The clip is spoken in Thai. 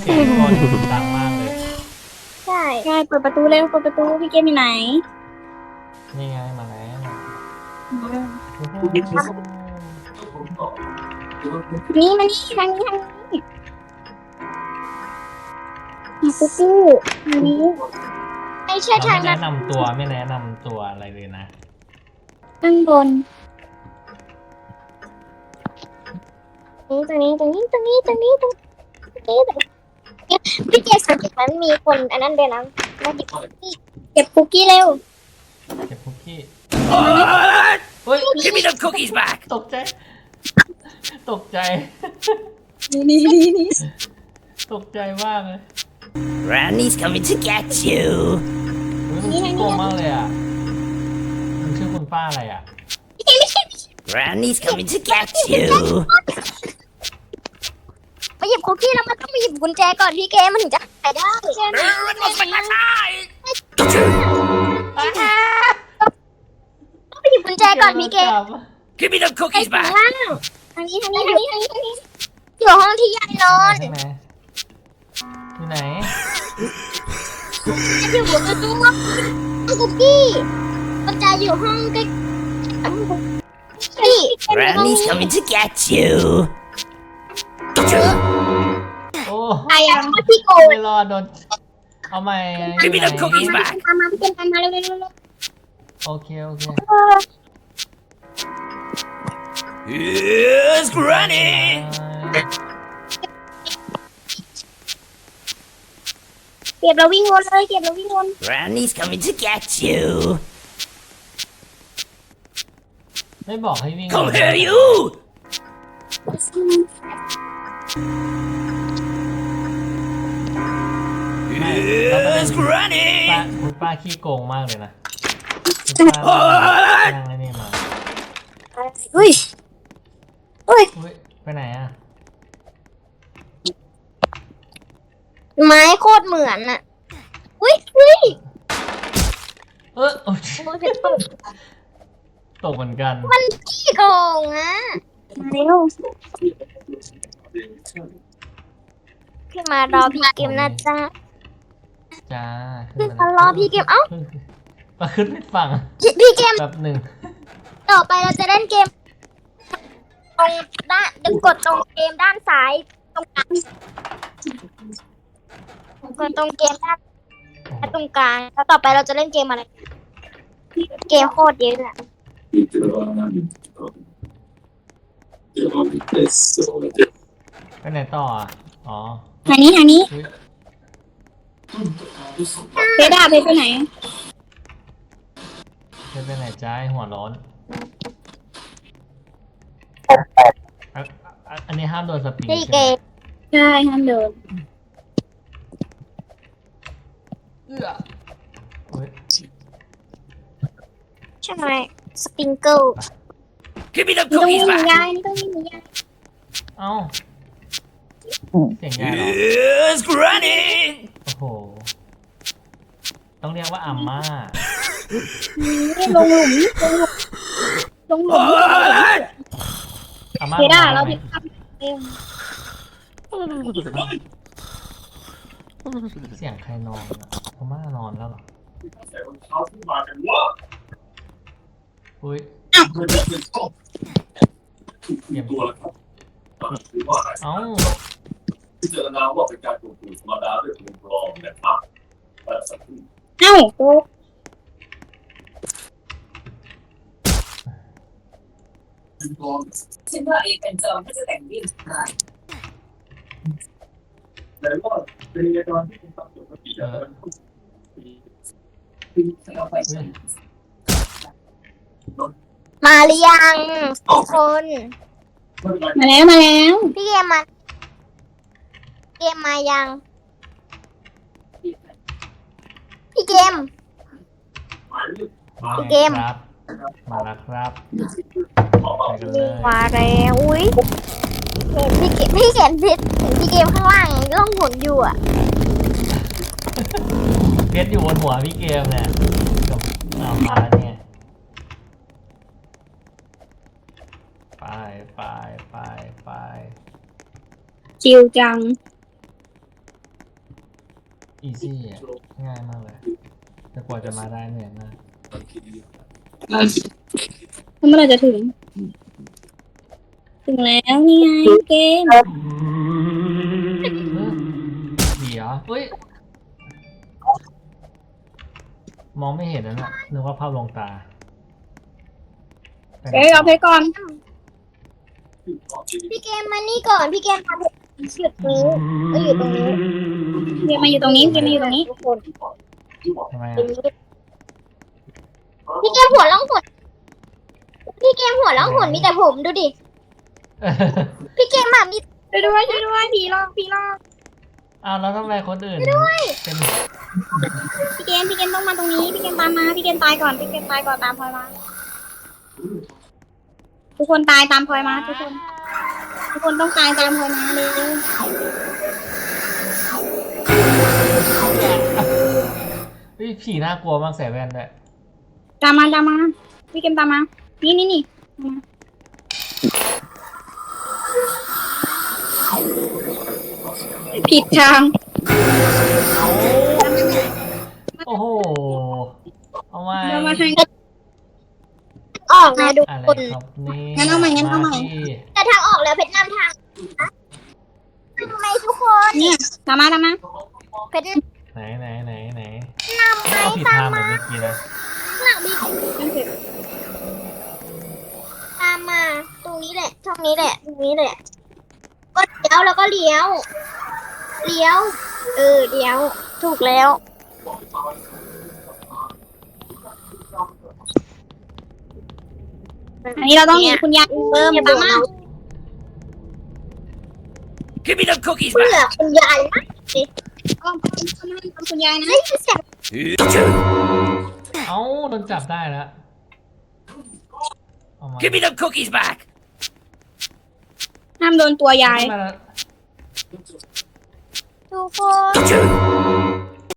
เสียงคนดังมากเลย ใช่ใช่เปิดประตูเร็วเปิดประตูพี่เกมอยู่ไหนนี่ไงมาแล้วนี่มานี่ทางนี้ทางนี้มาปุ๊กกู้ทางนี้ไม่ใช่ทางไม่นั้นแนะนำตัวไม่แนะนำตัวอะไรเลยนะ ข้างบนนี่ตรงนี้ตรงนี้ตรงนี้ตรงนี้ตรงนี้ตรงนี้ พี่เกมสังเกตมันมีคนอันนั้นเดินนะมาหยิบคุกกี้เก็บคุกกี้เร็วเก็บคุกกี้เฮ้ย Give me the cookies back. ตกใจ ตกใจ นี่นี่นี่นี่ตกใจมากเลย Granny's coming to get you. เฮ้ยมันชื่อโกงมากเลยอะ มันชื่อคุณป้าอะไรอะ Granny's coming to get you. ไปหยิบคุกกี้แล้วมันต้องไปหยิบกุญแจก่อนพี่เกมมันถึงจะขายได้ใช่ไหม It looks like my time. ต้องไปหยิบกุญแจก่อนพี่เกม Give me the ไอ้ cookies ข้าง back. ล่างทางนี้ทางนี้ทางนี้ทางนี้ทางนี้อยู่ห้องที่ยายนอน ใช่ไหมอยู่ไหน อยู่บนตู้ว่าคุกกี้มันจะอยู่ห้องใกล้พี่ Granny's coming to get you. โอ้ใครอะพี่โกไม่รอดโดน เอาใหม่ Give me the cookies back. ตามมาพี่เกมตามมาเร็วเร็วเร็วโอเค โอเค Here's Granny. เก็บเราวิ่งวนเลยเก็บเราวิ่งวน Granny's coming to get you. ไม่บอกให้วิ่ง Come here, you. แล้วประเด็น Here's ป้า Granny. คุณป้าขี้โกงมากเลยนะคุณป้านั่งไอ้นี่มาอุ้ยอุ้ย อุ้ยไปไหนอะไม้โคตรเหมือนอะอุ้ยอุ้ยเออโอ๊ยโอ้ยตกตกเหมือนกันมันขี้โกงอะมาเร็วพี่มารอพี่เกมนะจ๊ะ จ้าขึ้นมารอพี่เกมเอ้าขึ้นมาขึ้นไม่ฟังพี่เกมแบบหนึ่งต่อไปเราจะเล่นเกม ตรงด้านดึงกดตรงเกมด้านซ้ายตรงกลางกดตรงเกมด้านตรงกลางแล้วต่อไปเราจะเล่นเกมอะไร เกมโคตรเยอะอะไปไหนต่ออะอ๋อทางนี้ทางนี้ อุ๊ยเพดาเพไปไหนไปไปไหนจ้าไอ้หัวร้อนอะอะอันนี้ห้ามโดนสปริงนี่ใช่เกไหมมใช่ห้ามเดินเอื้อโอ๊ยใช่ไหมสปริงเกิล Give me the นี่ต้องวิ่ cookies งหนี back. ยายนี่ต้องวิ่งหนียายเอ้าเสียงยายเหรอ Here's Granny. โอ้โหต้องเรียกว่าอัมม่านี่ลงหลุมลงหลุมลงหลุมอัมม่าเพดาลงเราไหมผิดคำเองเสียงใครนอนอะอัมม่านอนแล้วเหรออุ้ยเตรียมตัวแล้วครับหรือว่าอะไรเอ้า พิจารณาว่าเป็นการถูกถูกธรรมดาด้วยกลุ่มรองนะครับและสักครู่เอ้าโต๊ะจึงรองฉันว่าเอเป็นจอมก็จะแต่งวิ่งได้แต่ว่าเป็นในตอนที่คุณทำปกติแล้วมันฉันเอาไปฉันมาหรือยังสองคนไม่เป็นไรมาแล้วมาแล้ว พี่เกมมาเกมมายัง พี่เกมหมายเลขว่าไงเกม ครับมาแล้วครับขอไปกันเลยมาแล้วอุ้ยเห็นพี่เกมพี่เขียนผิดเห็นพี่เกมข้างล่างล่องหนอยู่อะเพชรอยู่บนหัวพี่เกมเนี่ยกับเอามาแล้วเนี่ยไปไปไปไป จิวจัง อีซี่อะง่ายมากเลย แต่กว่าจะมาได้เหนื่อยมากเมื่อไหรจะถึง ถึงแล้วนี่ไงเกมเดี๋ยวเฮ้ย มองไม่เห็นนั่นน่ะนึกว่าภาพลวงตาเอ้ยเอาเพชรก่อน พี่เกมมานี่ก่อน พี่เกมมา จุดนี้ก็อยู่ตรงนี้เกมมาอยู่ตรงนี้เกมมาอยู่ตรงนี้ทุกคนทำไมตรอะงนี้พี่เกมหัวล่องหนพี่เกมหัวล่องหนมีแต่ผมดูดิ พี่เกมอะมีช่วยด้วยช่วยด้วยผีหลอกผีหลอกอ้าวแล้วทำไมคนอื่นเป็นพี่เกมพี่เกมต้องมาตรงนี้พี่เกมตามมาพี่เกมตายก่อนพี่เกมตายก่อนตามพลอยมา ทุกคนตายตามพลอยมาทุกคนทุก คนต้องตายตามพลอยมาเลยเฮ้ยผีน่ากลัวมากใส่แว่นด้วยตามมาตามมาพี่เกมตามมา นี่นี่นี่ตามมาผิดทาง โอ้โห เอาไว้เรามาทางออกนะทุกอะไรคน ครับนี่งั้นเอาใหม่งั้นเอาใหม่ ที่ แต่ทางออก แล้วเพชรนำทางทำไมทุกคนเนี่ยตามมาตามมาเพชรไหนไหนไหนไหนนำไปเอาผิดตาทามงเหมืมาอนเมื่อกี้นะหลังพี่นั่นคือตามมา ตรงนี้แหละช่องนี้แหละตรงนี้แหละ ก็เลี้ยวแล้วก็เลี้ยว เลี้ยว เออเลี้ยว ถูกแล้ว อันนี้เราต้องมีคุณยายเพิ่มตามมา Give me them cookies เพื่อ back. คุณยายนะอ้อมเข้ามาทำคุณยายนะเฮ้ยเสียง Got you. เอ้าโดนจับได้แล้วเอามา Give me them cookies back. ห้ามโดนตัวยายมาแล้ว ทุกคน Got you.